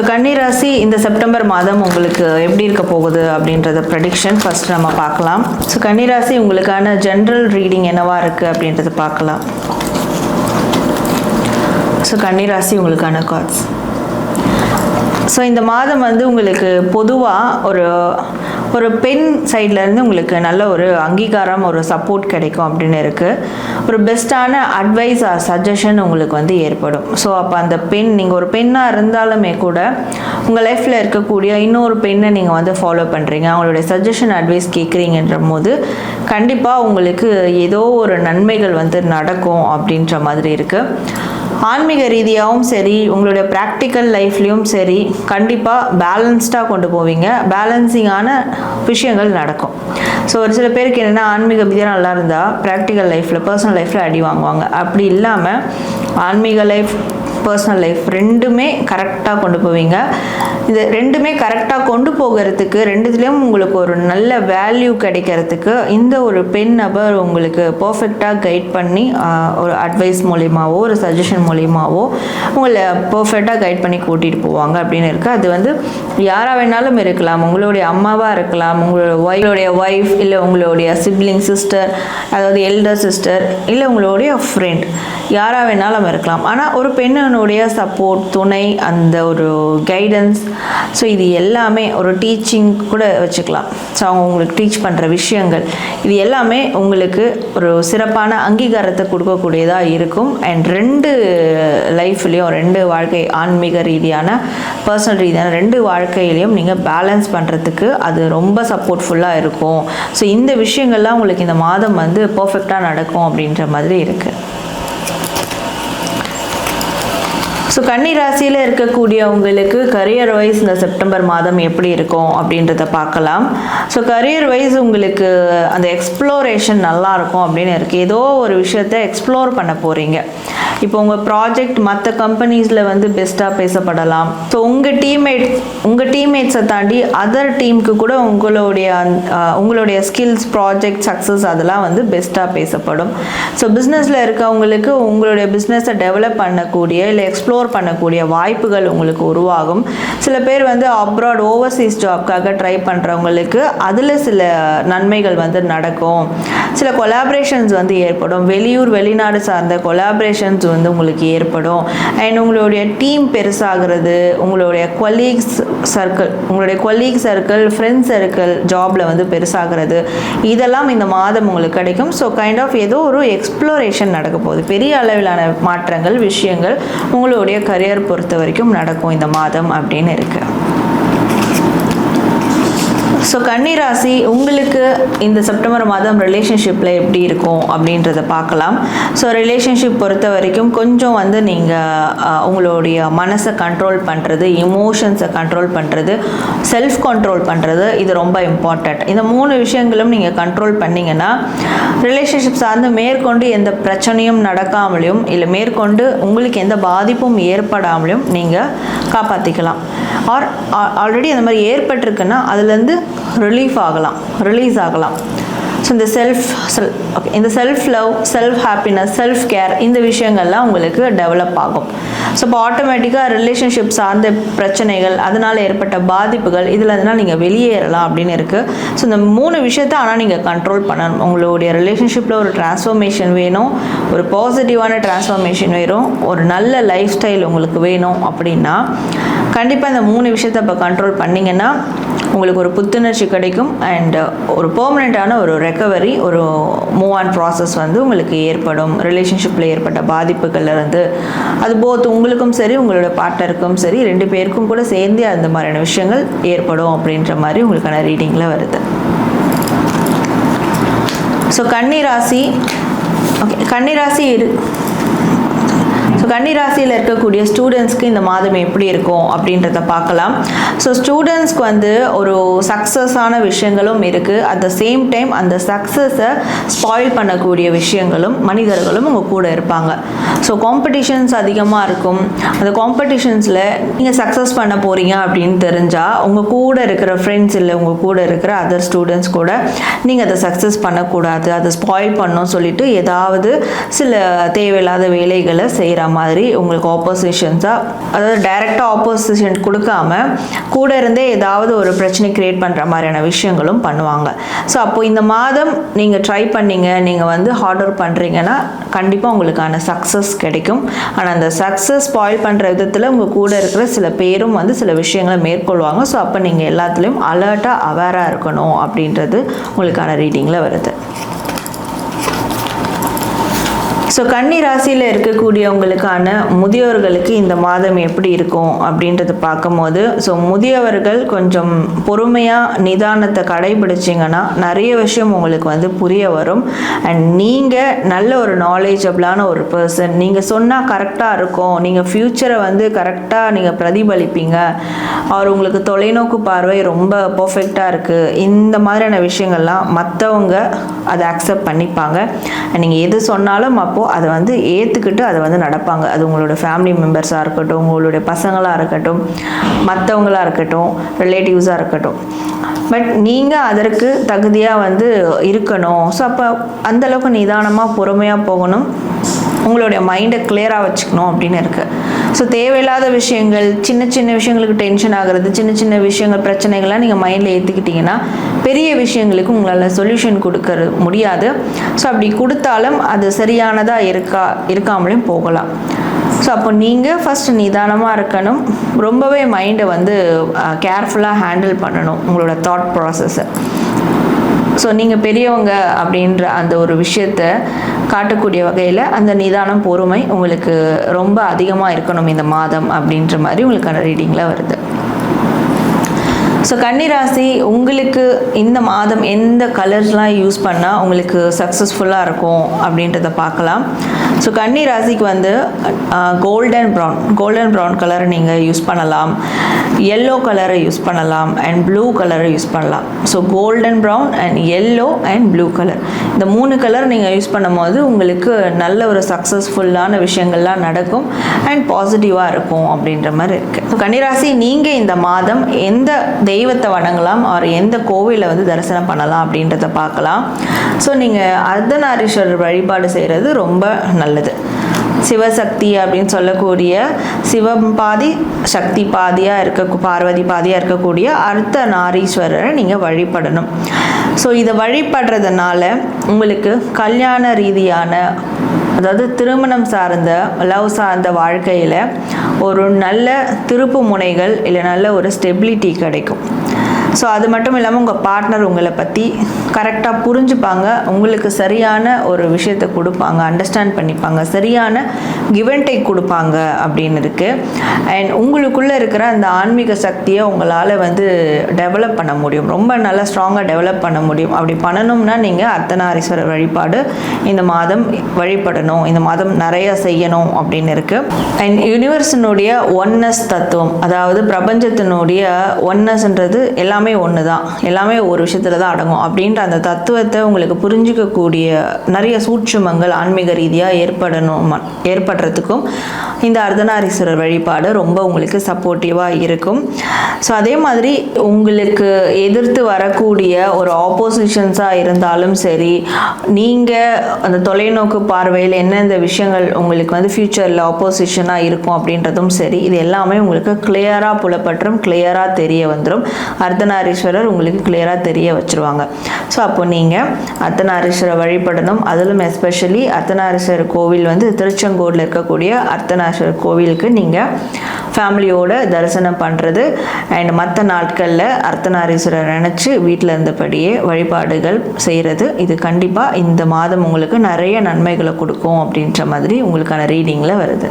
So கன்னிராசி இந்த September மாதம் உங்களுக்கு எப்படி இருக்க போகுது அப்படின்றத ப்ரெடிக்ஷன் ஃபர்ஸ்ட் நம்ம பார்க்கலாம். ஸோ கன்னிராசி உங்களுக்கான ஜென்ரல் ரீடிங் என்னவா இருக்குது அப்படின்றத பார்க்கலாம். ஸோ கன்னிராசி உங்களுக்கான கார்ட்ஸ் ஸோ இந்த மாதம் வந்து உங்களுக்கு பொதுவாக ஒரு ஒரு பெண் சைட்லேருந்து உங்களுக்கு நல்ல ஒரு அங்கீகாரம் ஒரு சப்போர்ட் கிடைக்கும் அப்படின்னு இருக்குது ஒரு பெஸ்ட்டான அட்வைஸ் ஆர் சஜஷன் உங்களுக்கு வந்து ஏற்படும். ஸோ அப்போ அந்த பெண் நீங்கள் ஒரு பெண்ணாக இருந்தாலுமே கூட உங்கள் லைஃப்பில் இருக்கக்கூடிய இன்னொரு பெண்ணை நீங்கள் வந்து ஃபாலோ பண்ணுறீங்க அவங்களுடைய சஜஷன் அட்வைஸ் கேட்குறீங்கன்ற போது கண்டிப்பாக உங்களுக்கு ஏதோ ஒரு நன்மைகள் வந்து நடக்கும் அப்படின்ற மாதிரி இருக்குது ஆன்மீக ரீதியாகவும் சரி உங்களுடைய ப்ராக்டிக்கல் லைஃப்லேயும் சரி கண்டிப்பாக பேலன்ஸ்டாக கொண்டு போவீங்க. பேலன்சிங்கான விஷயங்கள் நடக்கும். ஸோ ஒரு சில பேருக்கு என்னென்னா ஆன்மீக விதியாக நல்லா இருந்தால் ப்ராக்டிக்கல் லைஃப்பில் பர்சனல் லைஃப்பில் அடி வாங்குவாங்க. அப்படி இல்லாமல் ஆன்மீக லைஃப் பர்சனல் லைஃப் ரெண்டுமே கரெக்டாக கொண்டு போவீங்க. இது ரெண்டுமே கரெக்டாக கொண்டு போகிறதுக்கு ரெண்டுத்துலேயும் உங்களுக்கு ஒரு நல்ல வேல்யூ கிடைக்கிறதுக்கு இந்த ஒரு பெண் நபர் உங்களுக்கு பர்ஃபெக்டாக கைட் பண்ணி ஒரு அட்வைஸ் மூலியமாகவோ ஒரு சஜஷன் மூலியமாகவோ உங்களை பர்ஃபெக்டாக கைட் பண்ணி கூட்டிகிட்டு போவாங்க அப்படின்னு இருக்குது அது வந்து யாராக வேணாலும் இருக்கலாம். உங்களுடைய அம்மாவாக இருக்கலாம். உங்களோட ஒய்ஃபுடைய ஒய்ஃப் இல்லை உங்களுடைய சிப்ளிங் சிஸ்டர் அதாவது எல்டர் சிஸ்டர் இல்லை உங்களுடைய ஃப்ரெண்ட் யாராக வேணாலும் இருக்கலாம். ஆனால் ஒரு என்னனுடைய சப்போர்ட் துணை அந்த ஒரு கைடன்ஸ் ஸோ இது எல்லாமே ஒரு டீச்சிங் கூட வச்சுக்கலாம். ஸோ அவங்க உங்களுக்கு டீச் பண்ணுற விஷயங்கள். இது எல்லாமே உங்களுக்கு ஒரு சிறப்பான அங்கீகாரத்தை கொடுக்கக்கூடியதாக இருக்கும். அண்ட் ரெண்டு லைஃப்லேயும் ரெண்டு வாழ்க்கை ஆன்மீக ரீதியான பர்சனல் ரீதியான ரெண்டு வாழ்க்கையிலையும் நீங்கள் பேலன்ஸ் பண்ணுறதுக்கு அது ரொம்ப சப்போர்ட்ஃபுல்லாக இருக்கும். ஸோ இந்த விஷயங்கள்லாம் உங்களுக்கு இந்த மாதம் வந்து பர்ஃபெக்டாக நடக்கும் அப்படின்ற மாதிரி இருக்குது ஸோ கன்னி ராசியில் இருக்கக்கூடியவங்களுக்கு கரியர் வைஸ் இந்த செப்டம்பர் மாதம் எப்படி இருக்கும் அப்படின்றத பார்க்கலாம். ஸோ கரியர் வைஸ் உங்களுக்கு அந்த எக்ஸ்ப்ளோரேஷன் நல்லா இருக்கும் அப்படின்னு இருக்குது ஏதோ ஒரு விஷயத்த எக்ஸ்ப்ளோர் பண்ண போகிறீங்க இப்போ உங்கள் ப்ராஜெக்ட் மற்ற கம்பெனிஸில் வந்து பெஸ்ட்டாக பேசப்படலாம். ஸோ உங்கள் டீம்மேட் உங்கள் டீம்மேட்ஸை தாண்டி அதர் டீமுக்கு கூட உங்களுடைய உங்களுடைய ஸ்கில்ஸ் ப்ராஜெக்ட் சக்ஸஸ் அதெல்லாம் வந்து பெஸ்ட்டாக பேசப்படும். ஸோ பிஸ்னஸில் இருக்கவங்களுக்கு உங்களுடைய பிஸ்னஸை டெவலப் பண்ணக்கூடிய இல்லை எக்ஸ்ப்ளோர் பண்ணக்கூடிய வாய்ப்புகள் உங்களுக்கு உருவாகும். சில பேர் வந்து அப்ராட் ஓவர்சீஸ் ஜாப்க்காக ட்ரை பண்ணுறவங்களுக்கு அதில் சில நன்மைகள் வந்து நடக்கும். சில கொலாபரேஷன்ஸ் வந்து ஏற்படும். வெளியூர் வெளிநாடு சார்ந்த கொலாபரேஷன்ஸ் வந்து உங்களுக்கு ஏற்படும். அண்ட் உங்களுடைய டீம் பெருசாகிறது. உங்களுடைய கொலீக்ஸ் சர்க்கிள் உங்களுடைய கொலீக் சர்க்கிள் ஃப்ரெண்ட்ஸ் சர்க்கிள் ஜாபில் வந்து பெருசாகிறது. இதெல்லாம் இந்த மாதம் உங்களுக்கு கிடைக்கும். ஸோ கைண்ட் ஆஃப் ஏதோ ஒரு எக்ஸ்ப்ளோரேஷன் நடக்க போகுது. பெரிய அளவிலான மாற்றங்கள் விஷயங்கள் உங்களுடைய கரியர் பொறுத்த வரைக்கும் நடக்கும் இந்த மாதம் அப்படின்னு இருக்குது ஸோ கன்னிராசி உங்களுக்கு இந்த செப்டம்பர் மாதம் ரிலேஷன்ஷிப்பில் எப்படி இருக்கும் அப்படின்றத பார்க்கலாம். ஸோ ரிலேஷன்ஷிப் பொறுத்த வரைக்கும் கொஞ்சம் வந்து நீங்கள் உங்களுடைய மனசை கண்ட்ரோல் பண்ணுறது இமோஷன்ஸை கண்ட்ரோல் பண்ணுறது செல்ஃப் கண்ட்ரோல் பண்ணுறது இது ரொம்ப இம்பார்ட்டண்ட் இந்த மூணு விஷயங்களும் நீங்கள் கண்ட்ரோல் பண்ணிங்கன்னா ரிலேஷன்ஷிப் சார்ந்து மேற்கொண்டு எந்த பிரச்சனையும் நடக்காமலையும் இல்லை மேற்கொண்டு உங்களுக்கு எந்த பாதிப்பும் ஏற்படாமலையும் நீங்கள் காப்பாற்றிக்கலாம் ஆர் ஆல்ரெடி அந்த மாதிரி ஏற்பட்டிருக்குன்னா அதுலேருந்து ரிலீஃப் ஆகலாம் ரிலீஸ் ஆகலாம். ஸோ இந்த செல்ஃப் செல் ஓகே இந்த self love self happiness self care இந்த விஷயங்கள்லாம் உங்களுக்கு டெவலப் ஆகும். ஸோ இப்போ ஆட்டோமேட்டிக்காக ரிலேஷன்ஷிப் சார்ந்த பிரச்சனைகள் அதனால் ஏற்பட்ட பாதிப்புகள் இதில் இருந்தால் நீங்கள் வெளியேறலாம் அப்படின்னு இருக்குது ஸோ இந்த மூணு விஷயத்த ஆனால் நீங்கள் கண்ட்ரோல் பண்ணணும். உங்களுடைய ரிலேஷன்ஷிப்பில் ஒரு டிரான்ஸ்ஃபர்மேஷன் வேணும் ஒரு பாசிட்டிவான டிரான்ஸ்ஃபர்மேஷன் வேணும் ஒரு நல்ல லைஃப் ஸ்டைல் உங்களுக்கு வேணும் அப்படின்னா கண்டிப்பாக இந்த மூணு விஷயத்தை இப்போ கண்ட்ரோல் பண்ணிங்கன்னா உங்களுக்கு ஒரு புத்துணர்ச்சி கிடைக்கும். அண்ட் ஒரு பெர்மனெண்ட்டான ஒரு ரெக்கவரி ஒரு மூவ் ஆன் ப்ராசஸ் வந்து உங்களுக்கு ஏற்படும். ரிலேஷன்ஷிப்பில் ஏற்பட்ட பாதிப்புகள்லேருந்து அது போத் உங்களுக்கும் சரி உங்களோட பார்ட்னருக்கும் சரி ரெண்டு பேருக்கும் கூட சேர்ந்தே அந்த மாதிரியான விஷயங்கள் ஏற்படும் அப்படின்ற மாதிரி உங்களுக்கான ரீடிங்கில் வருது. ஸோ கன்னி ராசி ஓகே கன்னி ராசி இரு ஸோ கன்னிராசியில் இருக்கக்கூடிய ஸ்டூடெண்ட்ஸ்க்கு இந்த மாதம் எப்படி இருக்கும் அப்படின்றத பார்க்கலாம். ஸோ ஸ்டூடெண்ட்ஸ்க்கு வந்து ஒரு சக்ஸஸான விஷயங்களும் இருக்குது அட் த சேம் டைம் அந்த சக்ஸஸை ஸ்பாயில் பண்ணக்கூடிய விஷயங்களும் மனிதர்களும் உங்கள் கூட இருப்பாங்க. ஸோ காம்படிஷன்ஸ் அதிகமாக இருக்கும். அந்த காம்படிஷன்ஸில் நீங்கள் சக்ஸஸ் பண்ண போகிறீங்க அப்படின்னு தெரிஞ்சால் உங்கள் கூட இருக்கிற ஃப்ரெண்ட்ஸ் இல்லை உங்கள் கூட இருக்கிற அதர் ஸ்டூடெண்ட்ஸ் கூட நீங்கள் அதை சக்ஸஸ் பண்ணக்கூடாது. அதை ஸ்பாயில் பண்ணணும் சொல்லிட்டு ஏதாவது சில தேவையில்லாத வேலைகளை செய்கிற மாதிரி உங்களுக்கு ஆப்போசிஷன்ஸாக அதாவது டைரெக்டாக ஆப்போசிஷன் கொடுக்காம கூட இருந்தே ஏதாவது ஒரு பிரச்சனை கிரியேட் பண்ணுற மாதிரியான விஷயங்களும் பண்ணுவாங்க. ஸோ அப்போது இந்த மாதம் நீங்கள் ட்ரை பண்ணீங்க நீங்கள் வந்து ஹார்ட் ஒர்க் பண்ணுறீங்கன்னா கண்டிப்பாக உங்களுக்கான சக்ஸஸ் கிடைக்கும். ஆனால் அந்த சக்ஸஸ் ஸ்பாயில் பண்ணுற விதத்தில் உங்கள் கூட இருக்கிற சில பேரும் வந்து சில விஷயங்களை மேற்கொள்வாங்க. ஸோ அப்போ நீங்கள் எல்லாத்துலேயும் அலர்ட்டாக அவேராக இருக்கணும் அப்படின்றது உங்களுக்கான ரீடிங்கில் வருது. ஸோ கன்னி ராசியில் இருக்கக்கூடியவங்களுக்கான முதியோர்களுக்கு இந்த மாதம் எப்படி இருக்கும் அப்படின்றத பார்க்கும்போது ஸோ முதியவர்கள் கொஞ்சம் பொறுமையாக நிதானத்தை கடைபிடிச்சிங்கன்னா நிறைய விஷயம் உங்களுக்கு வந்து புரிய வரும். அண்ட் நீங்கள் நல்ல ஒரு நாலேஜபிளான ஒரு பர்சன் நீங்கள் சொன்னால் கரெக்டாக இருக்கும். நீங்கள் ஃப்யூச்சரை வந்து கரெக்டாக நீங்கள் பிரதிபலிப்பீங்க. அவர் உங்களுக்கு தொலைநோக்கு பார்வை ரொம்ப பர்ஃபெக்டாக இருக்குது இந்த மாதிரியான விஷயங்கள்லாம் மற்றவங்க அதை அக்செப்ட் பண்ணிப்பாங்க. நீங்கள் எது சொன்னாலும் அப்போது அதை வந்து ஏற்றுக்கிட்டு அதை வந்து நடப்பாங்க. அது உங்களோட ஃபேமிலி மெம்பர்ஸாக இருக்கட்டும் உங்களுடைய பசங்களாக இருக்கட்டும் மற்றவங்களாக இருக்கட்டும் ரிலேட்டிவ்ஸாக இருக்கட்டும். பட் நீங்கள் அதற்கு தகுதியாக வந்து இருக்கணும். ஸோ அப்போ அந்தளவுக்கு நிதானமாக பொறுமையாக போகணும். உங்களுடைய மைண்டை கிளியராக வச்சுக்கணும் அப்படின்னு இருக்குது ஸோ தேவையில்லாத விஷயங்கள் சின்ன சின்ன விஷயங்களுக்கு டென்ஷன் ஆகிறது சின்ன சின்ன விஷயங்கள் பிரச்சனைகள்லாம் நீங்கள் மைண்டில் ஏற்றிக்கிட்டிங்கன்னா பெரிய விஷயங்களுக்கு உங்களால் சொல்யூஷன் கொடுக்கறது முடியாது. ஸோ அப்படி கொடுத்தாலும் அது சரியானதாக இருக்கா இருக்காமலையும் போகலாம். ஸோ அப்போ நீங்கள் ஃபஸ்ட்டு நிதானமாக இருக்கணும். ரொம்பவே மைண்டை வந்து கேர்ஃபுல்லாக ஹேண்டில் பண்ணணும் உங்களோட தாட் ப்ராசஸை ஸோ நீங்கள் பெரியவங்க அப்படின்ற அந்த ஒரு விஷயத்த காட்டக்கூடிய வகையில் அந்த நிதானம் பொறுமை உங்களுக்கு ரொம்ப அதிகமாக இருக்கணும் இந்த மாதம் அப்படின்ற மாதிரி உங்களுக்கான ரீடிங்கில் வருது. ஸோ கன்னிராசி உங்களுக்கு இந்த மாதம் எந்த கலர்ஸ்லாம் யூஸ் பண்ணால் உங்களுக்கு சக்ஸஸ்ஃபுல்லாக இருக்கும் அப்படின்றத பார்க்கலாம். ஸோ கன்னி ராசிக்கு வந்து கோல்டன் ப்ரௌன் கோல்டன் ப்ரௌன் கலரை நீங்கள் யூஸ் பண்ணலாம். எல்லோ கலரை யூஸ் பண்ணலாம் அண்ட் ப்ளூ கலரை யூஸ் பண்ணலாம். So golden brown and yellow and blue colour இந்த மூணு கலர் நீங்கள் யூஸ் பண்ணும்போது உங்களுக்கு நல்ல ஒரு சக்ஸஸ்ஃபுல்லான விஷயங்கள்லாம் நடக்கும் அண்ட் பாசிட்டிவாக இருக்கும் அப்படின்ற மாதிரி இருக்குது ஸோ கன்னிராசி நீங்கள் இந்த மாதம் எந்த தெய்வத்தை வணங்கலாம் அவர் எந்த கோவிலில் வந்து தரிசனம் பண்ணலாம் அப்படின்றத பார்க்கலாம். ஸோ நீங்கள் அர்த்தநாரீஸ்வரர் வழிபாடு செய்கிறது ரொம்ப நல்லது. சிவசக்தி அப்படின்னு சொல்லக்கூடிய சிவம் பாதி சக்தி பாதியாக இருக்க பார்வதி பாதியாக இருக்கக்கூடிய அர்த்த நாரீஸ்வரரை நீங்கள் வழிபடணும். ஸோ இதை வழிபடுறதுனால உங்களுக்கு கல்யாண ரீதியான அதாவது திருமணம் சார்ந்த லவ் சார்ந்த வாழ்க்கையில் ஒரு நல்ல திருப்பு முனைகள் இல்லை நல்ல ஒரு ஸ்டெபிலிட்டி கிடைக்கும். ஸோ அது மட்டும் இல்லாமல் உங்கள் பார்ட்னர் உங்களை பற்றி கரெக்டாக புரிஞ்சுப்பாங்க. உங்களுக்கு சரியான ஒரு விஷயத்தை கொடுப்பாங்க அண்டர்ஸ்டாண்ட் பண்ணிப்பாங்க. சரியான கிவன்டை கொடுப்பாங்க அப்படின்னு இருக்குது அண்ட் உங்களுக்குள்ளே இருக்கிற அந்த ஆன்மீக சக்தியை உங்களால் வந்து டெவலப் பண்ண முடியும். ரொம்ப நல்லா ஸ்ட்ராங்காக டெவலப் பண்ண முடியும். அப்படி பண்ணணும்னா நீங்கள் அர்த்தநாரீஸ்வரர் வழிபாடு இந்த மாதம் வழிபடணும். இந்த மாதம் நிறைய செய்யணும் அப்படின்னு இருக்குது அண்ட் யூனிவர்ஸினுடைய ஒன்னஸ் தத்துவம் அதாவது பிரபஞ்சத்தினுடைய ஒன்னஸ்ன்றது எல்லாம் எல்லாமே ஒன்று தான் எல்லாமே ஒரு விஷயத்தில் தான் அடங்கும். அப்படின்ற அந்த தத்துவத்தை உங்களுக்கு புரிஞ்சிக்கக்கூடிய நிறைய சூட்சுமங்கள் ஆன்மீக ரீதியாக ஏற்படணும் ஏற்படுறதுக்கும் இந்த அர்த்தநாரீஸ்வரர் வழிபாடு ரொம்ப உங்களுக்கு சப்போர்ட்டிவாக இருக்கும். ஸோ அதே மாதிரி உங்களுக்கு எதிர்த்து வரக்கூடிய ஒரு ஆப்போசிஷன்ஸாக இருந்தாலும் சரி நீங்கள் அந்த தொலைநோக்கு பார்வையில் என்னென்ன விஷயங்கள் உங்களுக்கு வந்து ஃப்யூச்சரில் ஆப்போசிஷனாக இருக்கும் அப்படின்றதும் சரி இது எல்லாமே உங்களுக்கு கிளியராக புலப்பற்றும் கிளியராக தெரிய வந்துடும் அர்த்தநாரீஸ்வரர் உங்களுக்கு கிளியராக தெரிய வச்சுருவாங்க. ஸோ அப்போ நீங்கள் அர்த்தநாரீஸ்வரர் வழிபடணும். அதிலும் எஸ்பெஷலி அர்த்தநாரீஸ்வரர் கோவில் வந்து திருச்செங்கோடில் இருக்கக்கூடிய அர்த்தநாரீஸ்வரர் கோவிலுக்கு நீங்கள் ஃபேமிலியோட தரிசனம் பண்ணுறது அண்ட் மற்ற நாட்களில் அர்த்தநாரீஸ்வரர் நினச்சி வீட்டில் இருந்தபடியே வழிபாடுகள் செய்கிறது இது கண்டிப்பாக இந்த மாதம் உங்களுக்கு நிறைய நன்மைகளை கொடுக்கும் அப்படின்ற மாதிரி உங்களுக்கான ரீடிங்கில் வருது.